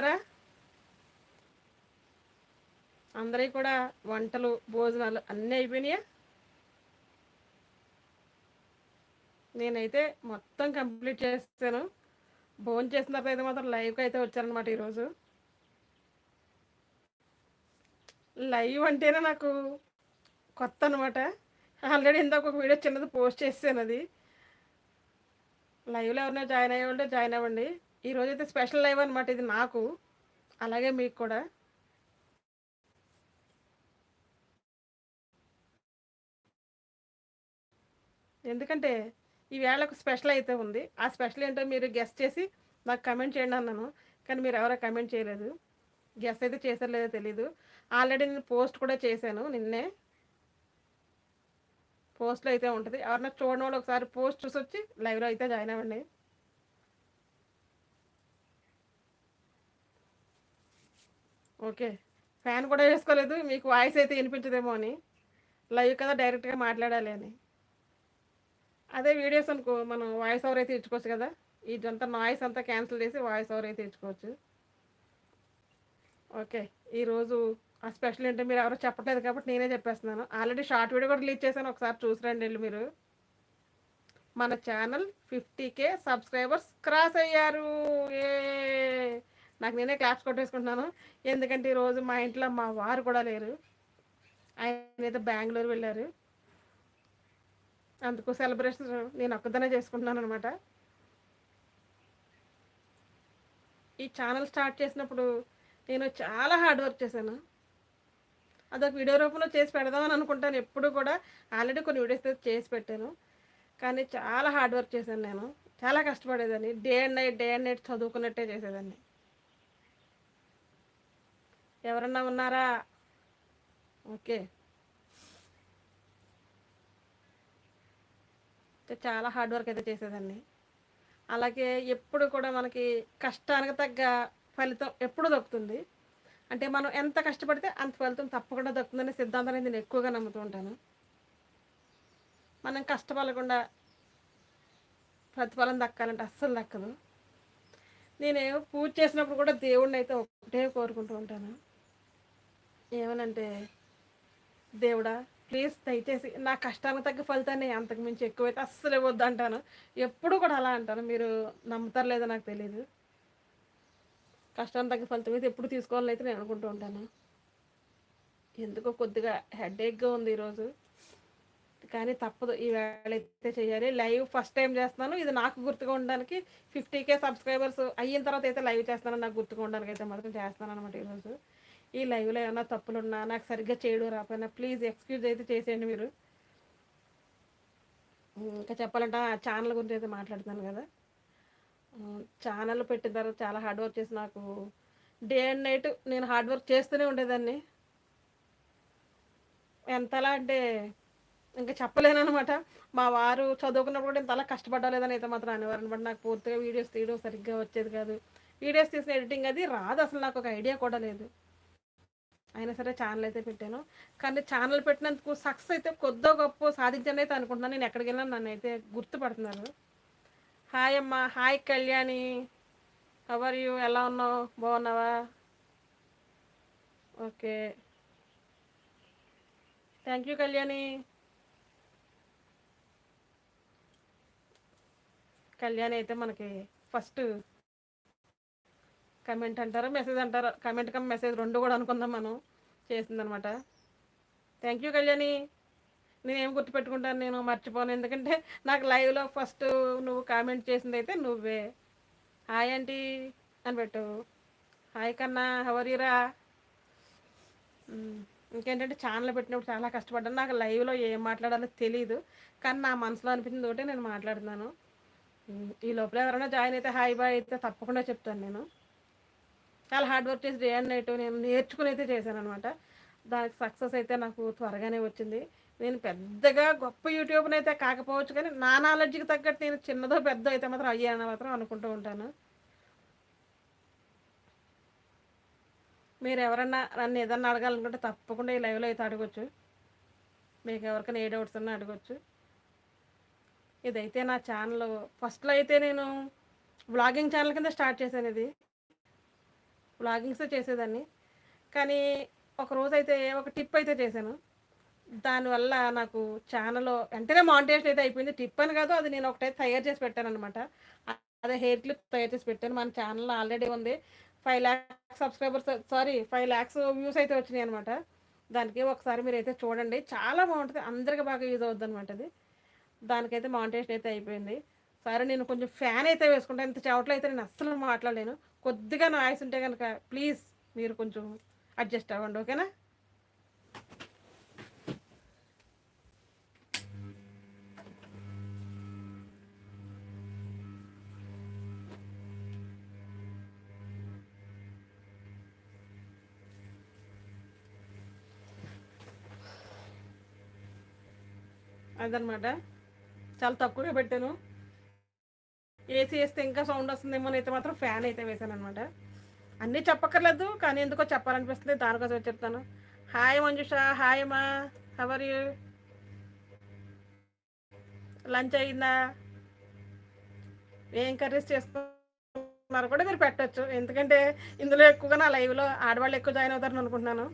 బాగున్నారా అందరి కూడా వంటలు భోజనాలు అన్నీ అయిపోయినాయా? నేనైతే మొత్తం కంప్లీట్ చేస్తాను భోజనం చేసిన తర్వాత అయితే మాత్రం లైవ్కి అయితే వచ్చారనమాట ఈరోజు. లైవ్ అంటేనే నాకు కొత్త అనమాట ఆల్రెడీ ఇందాక ఒక వీడియో చిన్నది పోస్ట్ చేసాను అది. లైవ్లో ఎవరైనా జాయిన్ అయ్యే ఉంటే జాయిన్ అవ్వండి. ఈరోజు అయితే స్పెషల్ లైవ్ అనమాట ఇది నాకు. అలాగే మీకు కూడా. ఎందుకంటే ఈ వేళ ఒక స్పెషల్ అయితే ఉంది. ఆ స్పెషల్ ఏంటో మీరు గెస్ట్ చేసి నాకు కమెంట్ చేయండి అన్నాను. కానీ మీరు ఎవరో కమెంట్ చేయలేదు. గెస్ట్ అయితే చేశారు లేదో తెలీదు. ఆల్రెడీ నేను పోస్ట్ కూడా చేశాను నిన్నే. పోస్ట్లో అయితే ఉంటుంది. ఎవరన్నా చూడడం వాళ్ళు ఒకసారి పోస్ట్ చూసి వచ్చి లైవ్లో అయితే జాయిన్ అవ్వండి. ఓకే. ఫ్యాన్ కూడా వేసుకోలేదు మీకు వాయిస్ అయితే వినిపించదేమో అని. లైవ్ కదా డైరెక్ట్గా మాట్లాడాలి అని. అదే వీడియోస్ అనుకో మనం వాయిస్ ఓవర్ అయితే ఇచ్చుకోవచ్చు కదా. ఇదంతా నాయిస్ అంతా క్యాన్సిల్ చేసి వాయిస్ ఓవర్ అయితే ఇచ్చుకోవచ్చు. ఓకే. ఈరోజు ఆ స్పెషల్ ఏంటో మీరు ఎవరో చెప్పట్లేదు కాబట్టి నేనే చెప్పేస్తున్నాను. ఆల్రెడీ షార్ట్ వీడియో కూడా రిలీజ్ చేశాను ఒకసారి చూసిరండి వెళ్ళి మీరు. మన channel fifty K subscribers cross అయ్యారు. ఏ నాకు నేనే క్లాప్స్ కొట్టేసుకుంటున్నాను. ఎందుకంటే ఈరోజు మా ఇంట్లో మా వారు కూడా లేరు. ఆయన అయితే బెంగళూరు వెళ్ళారు. అందుకు సెలబ్రేషన్ నేను ఒక్కదనే చేసుకుంటున్నాను అనమాట ఈ ఛానల్ స్టార్ట్ చేసినప్పుడు నేను చాలా హార్డ్ వర్క్ చేశాను. అదొక వీడియో రూపంలో చేసి పెడదామని అనుకుంటాను. ఎప్పుడు కూడా ఆల్రెడీ కొన్ని వీడియోస్ చేసి పెట్టాను. కానీ చాలా హార్డ్ వర్క్ చేశాను నేను. చాలా కష్టపడేదాన్ని. Day and night day and night చదువుకున్నట్టే చేసేదాన్ని. ఎవరన్నా ఉన్నారా? ఓకే. చాలా హార్డ్ వర్క్ అయితే చేసేదాన్ని. అలాగే ఎప్పుడు కూడా మనకి కష్టానికి తగ్గ ఫలితం ఎప్పుడు దొక్కుతుంది? అంటే మనం ఎంత కష్టపడితే అంత ఫలితం తప్పకుండా దక్కుతుందనే సిద్ధాంతాన్ని నేను ఎక్కువగా నమ్ముతూ ఉంటాను. మనం కష్టపడకుండా ప్రతిఫలం దక్కాలంటే అస్సలు దక్కదు. నేను పూజ చేసినప్పుడు కూడా దేవుడిని అయితే ఒకటే కోరుకుంటూ ఉంటాను. ఏమనంటే దేవుడా ప్లీజ్ దయచేసి నా కష్టానికి తగ్గ ఫలితాన్ని అంతకు మించి ఎక్కువైతే అస్సలు ఇవ్వద్దు అంటాను. ఎప్పుడు కూడా అలా అంటాను. మీరు నమ్ముతారు లేదో నాకు తెలియదు కష్టానికి తగ్గ ఫలితం అయితే ఎప్పుడు తీసుకోవాలని అయితే నేను అనుకుంటూ ఉంటాను. ఎందుకో కొద్దిగా హెడేక్గా ఉంది ఈరోజు. కానీ తప్పదు. ఈవేళ అయితే చేయాలి. లైవ్ ఫస్ట్ టైం చేస్తున్నాను. ఇది నాకు గుర్తుగా ఉండడానికి ఫిఫ్టీ కే సబ్స్క్రైబర్స్ అయిన తర్వాత అయితే లైవ్ చేస్తాను నాకు గుర్తుగా ఉండడానికి అయితే మాత్రం చేస్తాను అనమాట ఈరోజు. ఈ లైవ్లో ఏమైనా తప్పులున్నా నాకు సరిగ్గా చేయడం రాకపోయినా ప్లీజ్ ఎక్స్క్యూజ్ అయితే చేసేయండి మీరు. ఇంకా చెప్పాలంటే ఆ ఛానల్ గురించి అయితే మాట్లాడుతున్నాను కదా. ఛానల్ పెట్టిన తర్వాత చాలా హార్డ్ వర్క్ చేసి నాకు డే అండ్ నైట్ నేను హార్డ్ వర్క్ చేస్తూనే ఉండేదాన్ని. ఎంతలా అంటే ఇంకా చెప్పలేను అనమాట మా వారు చదువుకున్నప్పుడు కూడా ఇంతలా కష్టపడలేదని అయితే మాత్రం అనేవారు అనమాట. నాకు పూర్తిగా వీడియోస్ తీయడం సరిగ్గా వచ్చేది కాదు. వీడియోస్ తీసిన ఎడిటింగ్ అది రాదు అసలు నాకు ఒక ఐడియా కూడా లేదు. అయినా సరే ఛానల్ అయితే పెట్టాను. కానీ ఛానల్ పెట్టినందుకు సక్సెస్ అయితే కొద్దో గొప్ప సాధించని అయితే అనుకుంటున్నాను. నేను ఎక్కడికి వెళ్ళినా నన్ను అయితే గుర్తుపడుతున్నారు. హాయ్ అమ్మ. Hi Kalyani. How are you ఎలా ఉన్నావు? బాగున్నావా? Okay thank you Kalyani. Kalyani అయితే మనకి ఫస్ట్ కమెంట్ అంటారు మెసేజ్ అంటారు? కమెంట్ కమ్ మెసేజ్ రెండు కూడా అనుకుందాం మనం. చేసిందనమాట. Thank you Kalyani. నేనేం గుర్తుపెట్టుకుంటాను నేను మర్చిపోను. ఎందుకంటే నాకు లైవ్లో ఫస్ట్ నువ్వు కామెంట్ చేసింది అయితే నువ్వే హాయ్ ఆంటీ అని పెట్టు హాయ్ కన్నా హవరీరా ఇంకేంటంటే ఛానల్ పెట్టినప్పుడు చాలా కష్టపడ్డాను. నాకు లైవ్లో ఏం మాట్లాడాలో తెలియదు కానీ నా మనసులో అనిపించింది ఒకటే నేను మాట్లాడుతున్నాను. ఈ లోపల ఎవరైనా జాయిన్ అయితే హాయ్ బాయ్ అయితే తప్పకుండా చెప్తాను నేను. చాలా హార్డ్ వర్క్ చేసి డే అండ్ నైట్ నేను నేర్చుకుని అయితే చేశాను అనమాట దానికి సక్సెస్ అయితే నాకు త్వరగానే వచ్చింది. నేను పెద్దగా గొప్ప యూట్యూబ్ని అయితే కాకపోవచ్చు కానీ నా నాలెడ్జ్కి తగ్గట్టు నేను చిన్నదో పెద్ద అయితే మాత్రం అయ్యాను మాత్రం అనుకుంటూ ఉంటాను. మీరు ఎవరన్నా నన్ను ఏదన్నా అడగాలనుకుంటే తప్పకుండా ఈ లైవ్లో అయితే అడగచ్చు. మీకు ఎవరికైనా ఏ డౌట్స్ ఉన్నా అడగచ్చు. ఇదైతే నా ఛానల్ ఫస్ట్లో అయితే నేను వ్లాగింగ్ ఛానల్ కింద స్టార్ట్ చేశాను ఇది. వ్లాగింగ్సే చేసేదాన్ని. కానీ ఒక రోజు అయితే ఒక టిప్ అయితే చేశాను. దానివల్ల నాకు ఛానల్లో వెంటనే మానిటేషన్ అయితే అయిపోయింది. టిప్ అని కాదు అది నేను ఒకటైతే తయారు చేసి పెట్టాను అనమాట అదే హెయిర్ క్లిప్ తయారు చేసి పెట్టాను. మన ఛానల్లో ఆల్రెడీ ఉంది. Five lakhs subscribers sorry five lakhs views అయితే వచ్చినాయి అనమాట దానికి ఒకసారి మీరు అయితే చూడండి. చాలా బాగుంటుంది. అందరికీ బాగా యూజ్ అవుతుంది అనమాట అది. దానికైతే మానిటేషన్ అయితే అయిపోయింది. సరే నేను కొంచెం ఫ్యాన్ అయితే వేసుకుంటాను ఇంత చెవట్లో అయితే నేను అస్సలు మాట్లాడలేను. కొద్దిగా నాయిస్ ఉంటే కనుక ప్లీజ్ మీరు కొంచెం అడ్జస్ట్ అవ్వండి ఓకేనా? అదనమాట. చాలా తక్కువగా పెట్టాను. ఏసీ వేస్తే ఇంకా సౌండ్ వస్తుందేమో అయితే మాత్రం ఫ్యాన్ అయితే వేసాను అనమాట అన్నీ చెప్పక్కర్లేదు కానీ ఎందుకో చెప్పాలనిపిస్తుంది. దానికోసం చెప్తాను. హాయ్ మంజుష హాయ్ మా హవర్ యూ లంచ్ అయిందా? ఏం కర్రీస్ చేసుకున్నారు కూడా మీరు పెట్టచ్చు. ఎందుకంటే ఇందులో ఎక్కువగా నా లైవ్లో ఆడవాళ్ళు ఎక్కువ జాయిన్ అవుతారని అనుకుంటున్నాను.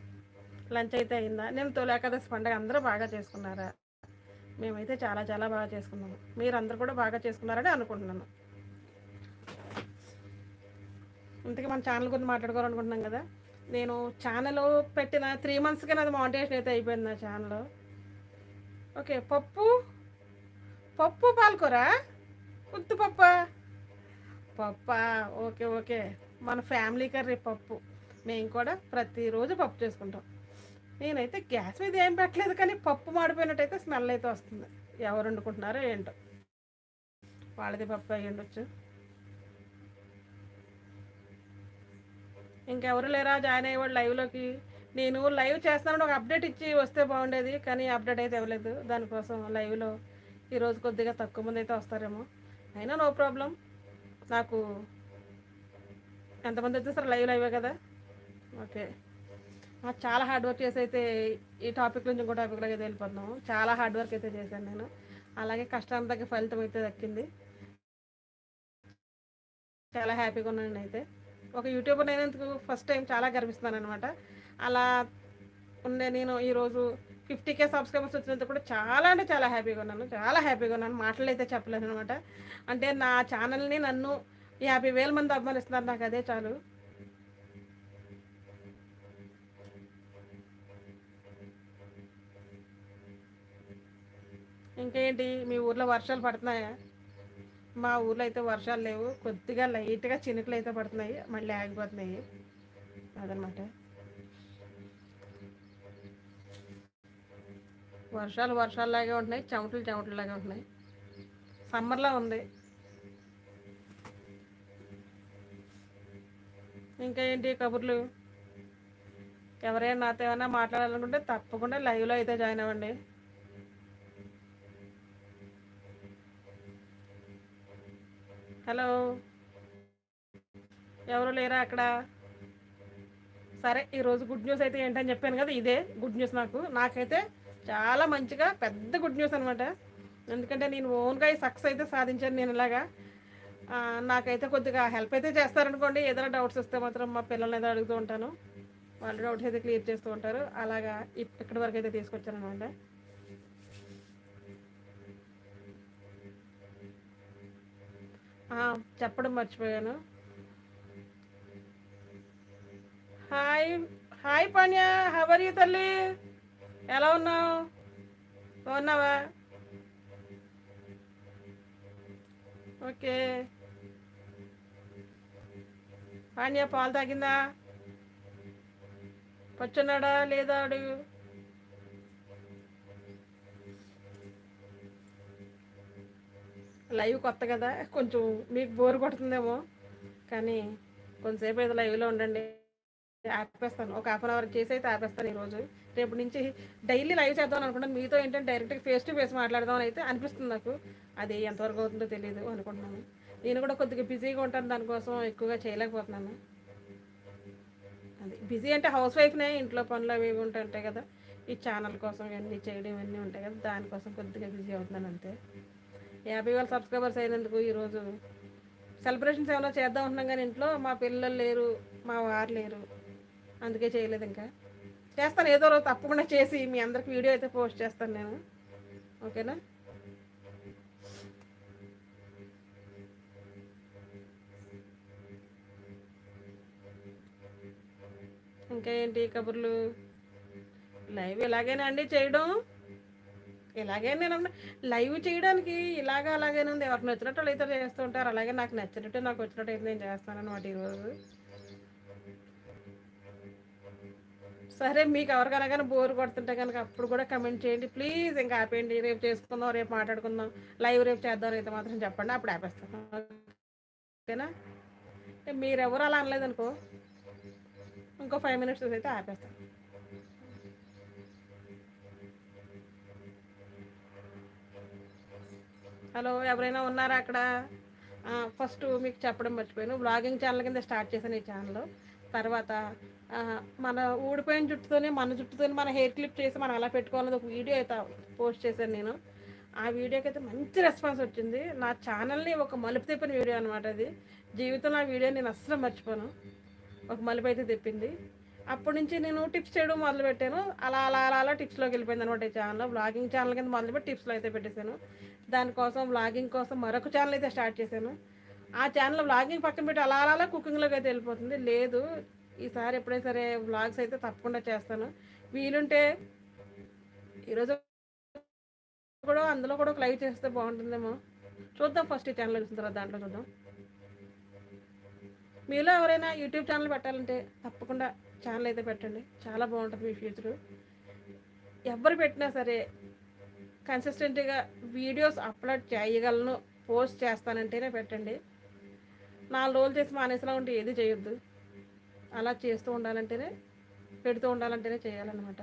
లంచ్ అయితే అయిందా? నేను తొలేకాదశి పండుగ అందరూ బాగా చేసుకున్నారా? మేమైతే చాలా చాలా బాగా చేసుకున్నాము. మీరు అందరు కూడా బాగా చేసుకున్నారని అనుకుంటున్నాను. ఇంతకీ మన ఛానల్ గురించి మాట్లాడుకోవాలనుకుంటున్నాం కదా. నేను ఛానల్ పెట్టిన త్రీ మంత్స్కి నాది మానిటేషన్ అయితే అయిపోయింది నా ఛానల్ ఓకే పప్పు? పప్పు పాలకూర? ఉత్తి పప్ప? పప్ప? Okay okay. మన ఫ్యామిలీ కర్రీ పప్పు. మేము కూడా ప్రతిరోజు పప్పు చేసుకుంటాం. నేనైతే గ్యాస్ మీద ఏం పెట్టలేదు కానీ పప్పు మాడిపోయినట్టయితే స్మెల్ అయితే వస్తుంది. ఎవరు వండుకుంటున్నారో ఏంటో. వాళ్ళది పప్పు అయ్యి ఉండొచ్చు ఇంకెవరు లేరా? జాయిన్ అయ్యేవాడు లైవ్లోకి నేను లైవ్ చేస్తానని ఒక అప్డేట్ ఇచ్చి వస్తే బాగుండేది కానీ అప్డేట్ అయితే ఇవ్వలేదు. దానికోసం లైవ్లో ఈరోజు కొద్దిగా తక్కువ మంది అయితే వస్తారేమో. అయినా నో ప్రాబ్లం నాకు ఎంతమంది వచ్చేసారు? లైవ్ లైవే కదా. ఓకే. చాలా హార్డ్ వర్క్ చేసి అయితే ఈ టాపిక్ నుంచి ఇంకో టాపిక్లోకి అయితే వెళ్ళిపోతున్నాము. చాలా హార్డ్ వర్క్ అయితే చేశాను నేను. అలాగే కష్టానికి తగ్గ ఫలితం అయితే దక్కింది. చాలా హ్యాపీగా ఉన్నాను అయితే. ఒక యూట్యూబర్ అయినందుకు ఫస్ట్ టైం చాలా గర్విస్తున్నాను అనమాట అలా ఉండే నేను ఈరోజు ఫిఫ్టీ కే సబ్స్క్రైబర్స్ వచ్చినందుకు కూడా చాలా అంటే చాలా హ్యాపీగా ఉన్నాను. చాలా హ్యాపీగా ఉన్నాను. మాటలు అయితే చెప్పలేను అనమాట అంటే నా ఛానల్ని నన్ను యాభై వేల మంది అభిమానిస్తున్నారు నాకు అదే చాలు. ఇంకేంటి? మీ ఊర్లో వర్షాలు పడుతున్నాయా? మా ఊర్లో అయితే వర్షాలు లేవు. కొద్దిగా లైట్గా చినుకులు అయితే పడుతున్నాయి. మళ్ళీ ఆగిపోతున్నాయి. అదనమాట వర్షాలు వర్షాలలాగే ఉంటున్నాయి. చెమటలు చెమటలాగే ఉంటున్నాయి. సమ్మర్లో ఉంది. ఇంకా ఏంటి కబుర్లు? ఎవరైనా నాతో ఏమైనా మాట్లాడాలనుకుంటే తప్పకుండా లైవ్లో అయితే జాయిన్ అవ్వండి. హలో. ఎవరు లేరా అక్కడ? సరే ఈరోజు గుడ్ న్యూస్ అయితే ఏంటని చెప్పాను కదా ఇదే గుడ్ న్యూస్ నాకు. నాకైతే చాలా మంచిగా పెద్ద గుడ్ న్యూస్ అనమాట ఎందుకంటే నేను ఓన్గా సక్సెస్ అయితే సాధించాను నేను ఇలాగా. నాకైతే కొద్దిగా హెల్ప్ అయితే చేస్తారనుకోండి. ఏదైనా డౌట్స్ వస్తే మాత్రం మా పిల్లల్ని ఏదో అడుగుతూ ఉంటాను. వాళ్ళు డౌట్స్ అయితే క్లియర్ చేస్తూ ఉంటారు. అలాగా ఇక్కడి వరకు అయితే తీసుకొచ్చాను అనమాట చెప్పడం మర్చిపోయాను. Hi hi Panya how are you తల్లి? ఎలా ఉన్నావు? బాగున్నావా? ఓకే. పాన్య పాలు తాగిందా? పచ్చున్నాడా లేదా అడుగు. లైవ్ కొత్త కదా కొంచెం మీకు బోర్ కొడుతుందేమో. కానీ కొంతసేపు అయితే లైవ్లో ఉండండి ఆపేస్తాను. ఒక హాఫ్ అన్ అవర్ చేసి అయితే ఆపేస్తాను ఈరోజు. రేపు నుంచి డైలీ లైవ్ చేద్దాం అనుకుంటాను మీతో ఏంటంటే డైరెక్ట్గా ఫేస్ టు ఫేస్ మాట్లాడదాం అయితే అనిపిస్తుంది నాకు. అది ఎంతవరకు అవుతుందో తెలియదు అనుకుంటున్నాను. నేను కూడా కొద్దిగా బిజీగా ఉంటాను దానికోసం ఎక్కువగా చేయలేకపోతున్నాను. అది బిజీ అంటే హౌస్ వైఫ్నే ఇంట్లో పనులు అవి ఉంటాయి కదా. ఈ ఛానల్ కోసం ఇవన్నీ చేయడం ఇవన్నీ ఉంటాయి కదా దానికోసం కొద్దిగా బిజీ అవుతున్నాను అంతే. యాభై వేల సబ్స్క్రైబర్స్ అయినందుకు ఈరోజు సెలబ్రేషన్స్ ఏమైనా చేద్దాం ఉంటున్నాం కానీ ఇంట్లో మా పిల్లలు లేరు మా వారు లేరు. అందుకే చేయలేదు ఇంకా. చేస్తాను ఏదో రోజు తప్పకుండా చేసి మీ అందరికి వీడియో అయితే పోస్ట్ చేస్తాను నేను. ఓకేనా? ఇంకా ఏంటి కబుర్లు? లైవ్ ఇలాగేనా అండి చేయడం? ఇలాగే నేను లైవ్ చేయడానికి ఇలాగ అలాగేనే ఉంది. ఎవరికి నచ్చినట్టు వాళ్ళు అయితే చేస్తూ ఉంటారు. అలాగే నాకు నచ్చినట్టు నాకు వచ్చినట్టు అయితే నేను చేస్తాను అనమాట ఈరోజు. సరే మీకు ఎవరికైనా కానీ బోర్ కొడుతుంటే కనుక అప్పుడు కూడా కమెంట్ చేయండి. ప్లీజ్ ఇంకా ఆపేయండి. రేపు చేసుకుందాం రేపు మాట్లాడుకుందాం. లైవ్ రేపు చేద్దాం అయితే మాత్రం చెప్పండి. అప్పుడు ఆపేస్తాను. ఓకేనా? మీరు ఎవరు అలా అనలేదనుకో ఇంకో ఫైవ్ మినిట్స్ అయితే ఆపేస్తాను. హలో ఎవరైనా ఉన్నారా అక్కడ? ఫస్ట్ మీకు చెప్పడం మర్చిపోయాను. బ్లాగింగ్ ఛానల్ కింద స్టార్ట్ చేశాను ఈ ఛానల్ తర్వాత మన ఊడిపోయిన జుట్టుతోనే మన జుట్టుతోనే మన హెయిర్ క్లిప్ చేసి మనం అలా పెట్టుకోవాలని ఒక వీడియో అయితే పోస్ట్ చేశాను నేను. ఆ వీడియోకి అయితే మంచి రెస్పాన్స్ వచ్చింది. నా ఛానల్ని ఒక మలుపు తిప్పిన వీడియో అనమాట అది. జీవితంలో ఆ వీడియో నేను అస్సలు మర్చిపోను. ఒక మలుపు అయితే తిప్పింది. అప్పటి నుంచి నేను టిప్స్ చేయడం మొదలు పెట్టాను అలా అలా అలా అలా టిప్స్లోకి వెళ్ళిపోయింది అనమాట ఈ ఛానల్ బ్లాగింగ్ ఛానల్ కింద మొదలుపెట్టి టిప్స్లో అయితే పెట్టేశాను. దానికోసం వ్లాగింగ్ కోసం మరొక ఛానల్ అయితే స్టార్ట్ చేశాను. ఆ ఛానల్ వ్లాగింగ్ పక్కన పెట్టి అలా అలా అలా కుకింగ్లోకి అయితే వెళ్ళిపోతుంది. లేదు ఈసారి ఎప్పుడైనా సరే వ్లాగ్స్ అయితే తప్పకుండా చేస్తాను. వీలుంటే ఈరోజు కూడా అందులో కూడా ఒక లైవ్ చేస్తే బాగుంటుందేమో. చూద్దాం ఫస్ట్ ఈ ఛానల్ వచ్చిన తర్వాత దాంట్లో చూద్దాం. మీలో ఎవరైనా యూట్యూబ్ ఛానల్ పెట్టాలంటే తప్పకుండా ఛానల్ అయితే పెట్టండి. చాలా బాగుంటుంది మీ ఫ్యూచర్ ఎవరు పెట్టినా సరే కన్సిస్టెంట్గా వీడియోస్ అప్లోడ్ చేయగలను పోస్ట్ చేస్తానంటేనే పెట్టండి. నాలుగు రోజులు చేసి మానేసలా ఉంటే ఏది చేయొద్దు. అలా చేస్తూ ఉండాలంటేనే పెడుతూ ఉండాలంటేనే చేయాలన్నమాట.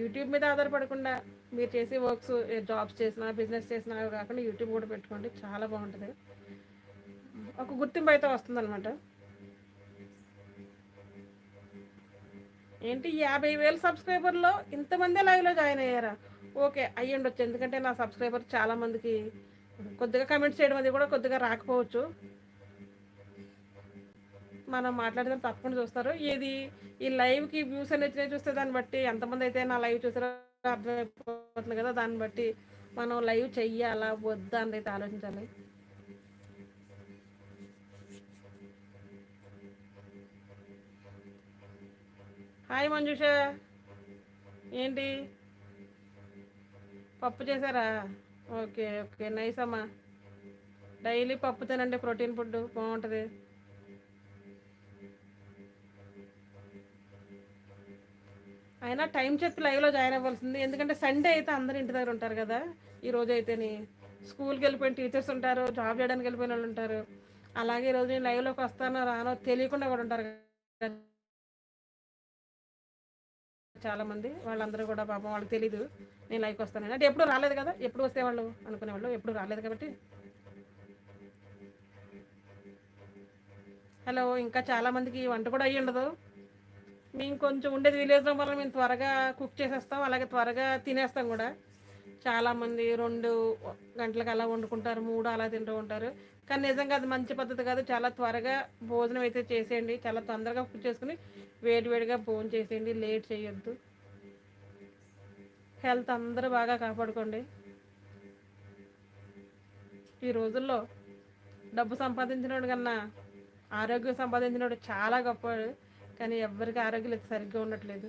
యూట్యూబ్ మీద ఆధారపడకుండా మీరు చేసే వర్క్స్ జాబ్స్ చేసినా బిజినెస్ చేసినా కాకుండా యూట్యూబ్ కూడా పెట్టుకోండి. చాలా బాగుంటుంది. ఒక గుర్తింపు అయితే వస్తుందన్నమాట. ఏంటి యాభై వేల సబ్స్క్రైబర్లో ఇంతమంది లైవ్లో జాయిన్ అయ్యారా? ఓకే అయ్యి ఉండొచ్చు. ఎందుకంటే నా సబ్స్క్రైబర్ చాలామందికి కొద్దిగా కమెంట్స్ చేయడం అది కూడా కొద్దిగా రాకపోవచ్చు. మనం మాట్లాడదాం తప్పకుండా చూస్తారు. ఇది ఈ లైవ్కి వ్యూస్ అనేది చూస్తే దాన్ని బట్టి ఎంతమంది అయితే నా లైవ్ చూసారో అర్థమైపోతుంది కదా. దాన్ని బట్టి మనం లైవ్ చెయ్యాలా? వద్దా అని అయితే ఆలోచించాలి. హాయ్ మంజుష. ఏంటి? పప్పు చేశారా? ఓకే ఓకే నైస్ అమ్మా. డైలీ పప్పు తినండి ప్రోటీన్ ఫుడ్ బాగుంటుంది. అయినా టైం చెప్పి లైవ్లో జాయిన్ అవ్వాల్సింది. ఎందుకంటే సండే అయితే అందరు ఇంటి దగ్గర ఉంటారు కదా. ఈ రోజు అయితేని స్కూల్కి వెళ్ళిపోయిన టీచర్స్ ఉంటారు జాబ్ చేయడానికి వెళ్ళిపోయిన వాళ్ళు ఉంటారు. అలాగే ఈరోజు నేను లైవ్లోకి వస్తానో రానో తెలియకుండా కూడా ఉంటారు చాలామంది వాళ్ళందరూ కూడా పాపం వాళ్ళకి తెలీదు నేను లైక్ వస్తాను అంటే ఎప్పుడు రాలేదు కదా? ఎప్పుడు వస్తే వాళ్ళు అనుకునేవాళ్ళు? ఎప్పుడు రాలేదు కాబట్టి. హలో ఇంకా చాలామందికి వంట కూడా అయ్యి ఉండదు. మేము కొంచెం ఉండేది విలేజ్లో వల్ల మేము త్వరగా కుక్ చేసేస్తాం అలాగే త్వరగా తినేస్తాం కూడా. చాలామంది రెండు గంటలకు అలా వండుకుంటారు మూడు అలా తింటూ ఉంటారు. కానీ నిజంగా అది మంచి పద్ధతి కాదు. చాలా త్వరగా భోజనం అయితే చేసేయండి. చాలా తొందరగా కుక్ చేసుకుని వేడివేడిగా భోజనం చేసేయండి. లేట్ చేయొద్దు. హెల్త్ అందరూ బాగా కాపాడుకోండి. ఈ రోజుల్లో డబ్బు సంపాదించినోడు కన్నా ఆరోగ్యం సంపాదించినోడు చాలా గొప్పవాడు. కానీ ఎవరికి ఆరోగ్యం అయితే సరిగ్గా ఉండట్లేదు.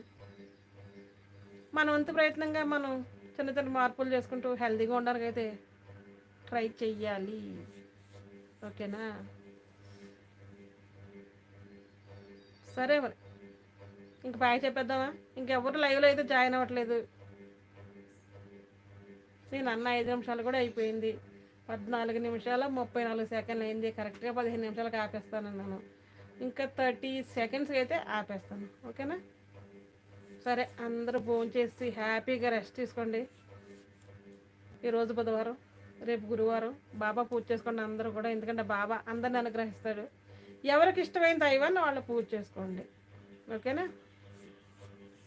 మన వంతు ప్రయత్నంగా మనం చిన్న చిన్న మార్పులు చేసుకుంటూ హెల్తీగా ఉండడానికి అయితే ట్రై చెయ్యాలి. ఓకేనా? సరే మరి. ఇంక బాగా చెప్పేద్దామా? ఇంకెవరు లైవ్లో అయితే జాయిన్ అవ్వట్లేదు. నేను అన్న ఐదు నిమిషాలు కూడా అయిపోయింది. పద్నాలుగు నిమిషాల ముప్పై నాలుగు సెకండ్లు అయింది. కరెక్ట్గా పదిహేను నిమిషాలకు ఆపేస్తానన్నాను. ఇంకా థర్టీ సెకండ్స్కి అయితే ఆపేస్తాను. ఓకేనా? సరే అందరూ భోజనం చేసి హ్యాపీగా రెస్ట్ తీసుకోండి. ఈరోజు బుధవారం. రేపు గురువారం బాబా పూజ చేసుకోండి అందరూ కూడా ఎందుకంటే బాబా అందరిని అనుగ్రహిస్తాడు. ఎవరికి ఇష్టమైన దైవాన్ని వాళ్ళు పూజ చేసుకోండి. ఓకేనా?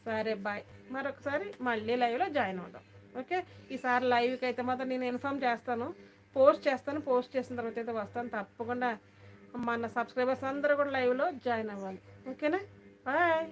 సరే బాయ్. మరొకసారి మళ్ళీ లైవ్లో జాయిన్ అవుదాం. ఓకే? ఈసారి లైవ్కి అయితే మాత్రం నేను ఇన్ఫామ్ చేస్తాను. పోస్ట్ చేస్తాను. పోస్ట్ చేసిన తర్వాత అయితే వస్తాను. తప్పకుండా మన సబ్స్క్రైబర్స్ అందరూ కూడా లైవ్లో జాయిన్ అవ్వాలి. ఓకేనా? బాయ్.